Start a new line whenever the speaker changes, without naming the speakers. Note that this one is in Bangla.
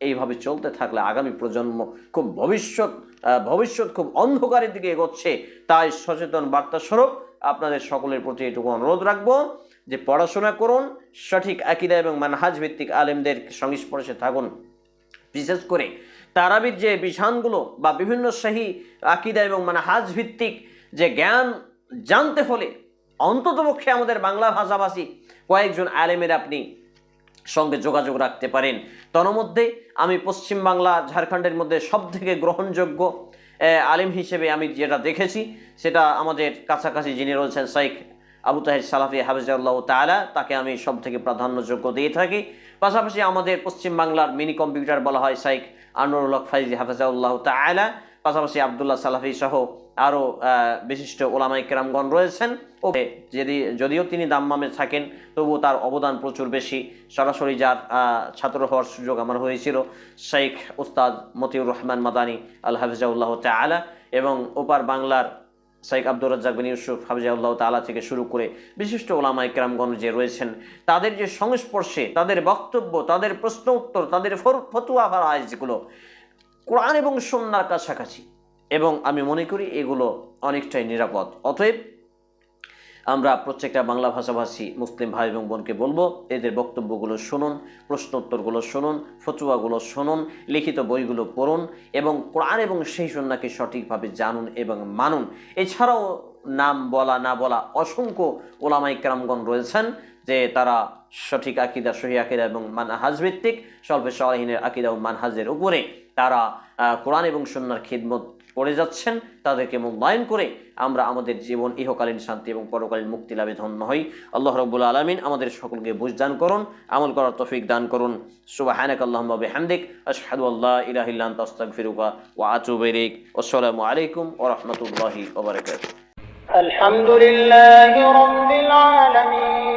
এইভাবে চলতে থাকলে আগামী প্রজন্ম খুব ভবিষ্যৎ ভবিষ্যৎ খুব অন্ধকারের দিকে এগোচ্ছে। তাই সচেতন বার্তা স্বরূপ আপনাদের সকলের প্রতি এটুকু অনুরোধ রাখব যে পড়াশোনা করুন, সঠিক আকিদা এবং মানহাজ ভিত্তিক আলেমদের সংস্পর্শে থাকুন। বিশেষ করে তারাবির যে বিধানগুলো বা বিভিন্ন শাহী আকিদা এবং মানহাজ ভিত্তিক যে জ্ঞান জানতে হলে অন্ততপক্ষে আমাদের বাংলা ভাষাভাষী কয়েকজন আলেমের আপনি সঙ্গে যোগাযোগ রাখতে পারেন। তন্মধ্যে আমি পশ্চিমবাংলা ঝাড়খণ্ডের মধ্যে সব থেকে গ্রহণযোগ্য আলিম হিসেবে আমি যেটা দেখেছি, সেটা আমাদের কাছাকাছি যিনি রয়েছেন শাইখ আবু তাহির সালাফি হাফিজাল্লাহ তালা তাকে আমি সব থেকে প্রাধান্যযোগ্য দিয়ে থাকি। পাশাপাশি আমাদের পশ্চিমবাংলার মিনি কম্পিউটার বলা হয় শাইখ আনোরুল হক ফাইজি হাফিজাউল্লাহ তালা পাশাপাশি আবদুল্লাহ সালাফি সহ আরও বিশিষ্ট ওলামাই কেরামগণ রয়েছেন। ও যদি, যদিও তিনি দাম্মামে থাকেন, তবুও তার অবদান প্রচুর বেশি। সরাসরি যার ছাত্র হওয়ার সুযোগ আমার হয়েছিল, শেখ উস্তাদ মতিউর রহমান মাদানী আল হাফিজাউল্লাহ তালা এবং ওপার বাংলার শেখ আব্দুর রাজ্জাক বিন ইউসুফ হাফিজাউল্লাহ তালা থেকে শুরু করে বিশিষ্ট ওলামা ইকরামগণ যে রয়েছেন, তাদের যে সংস্পর্শে, তাদের বক্তব্য, তাদের প্রশ্ন উত্তর, তাদের ফতুয়া ফারাইজ যেগুলো কোরআন এবং সন্ন্যার কাছাকাছি। এবং আমি মনে করি এগুলো অনেকটাই নিরাপদ। অতএব আমরা প্রত্যেকটা বাংলা ভাষাভাষী মুসলিম ভাই এবং বোনকে বলব, এদের বক্তব্যগুলো শুনুন প্রশ্ন উত্তরগুলো শুনুন, ফতুয়াগুলো শুনুন, লিখিত বইগুলো পড়ুন এবং কোরআন এবং সেই সন্ন্যাকে সঠিকভাবে জানুন এবং মানুন। এছাড়াও নাম বলা, না বলা অসংখ্য ওলামাই কেরামগণ রয়েছেন যে তারা সঠিক আকিদা, সহি আকিদা এবং মানহাজ ভিত্তিক স্বল্পে সহিনের আকিদা ও মানহাজের উপরে তারা কোরআন এবং সন্ন্যার খিদমত পড়ে যাচ্ছেন, তাদেরকে মূল্যায়ন করে আমরা আমাদের জীবন ইহকালীন শান্তি এবং পরকালীন মুক্তি লাভে ধন্য হই। আল্লাহ রব্বুল আলমিন আমাদের সকলকে বুঝ দান করুন, আমল করার তফিক দান করুন। সুবাহানাক আল্লাহমবে হামদিক আশহাদু আল্লাহ ইরাহিল্লান তস্তাক ফিরুকা ও আচু বেরিক আসসালামু আলাইকুম ও রহমতুল্লাহি ওবরাকাত
الحمد لله رب العالمين